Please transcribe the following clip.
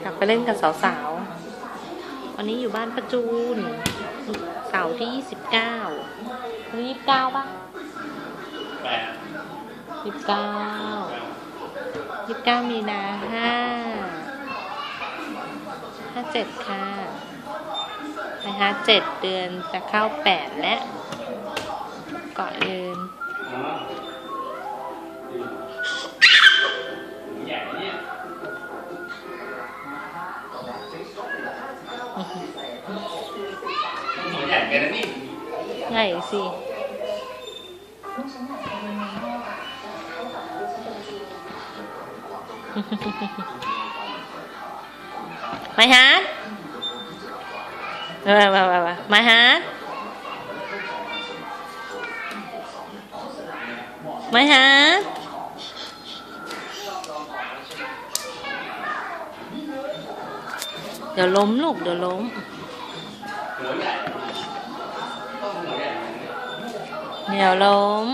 อยากไปเล่นกับสาวๆ วันนี้อยู่บ้านประจูน เสาร์ที่ยี่สิบเก้าวันนี้ยี่สิบเก้าป่ะแปดยี่สิบเก้ายี่สิบเก้ามีนาห้าห้าเจ็ดค่ะ นะคะเจ็ดเดือนจะเข้าแปดแล้วก่อนอื่นใหญ่เนี่ยใหญ่กันนะนี่ใหญ่สิไม่ฮะ มามามามามาฮะม่ฮะเดี๋ยวล้มลูกเดี๋ยวล้มหัวใหญ่ต้องหัวใหญ่เดี๋ยวล้ม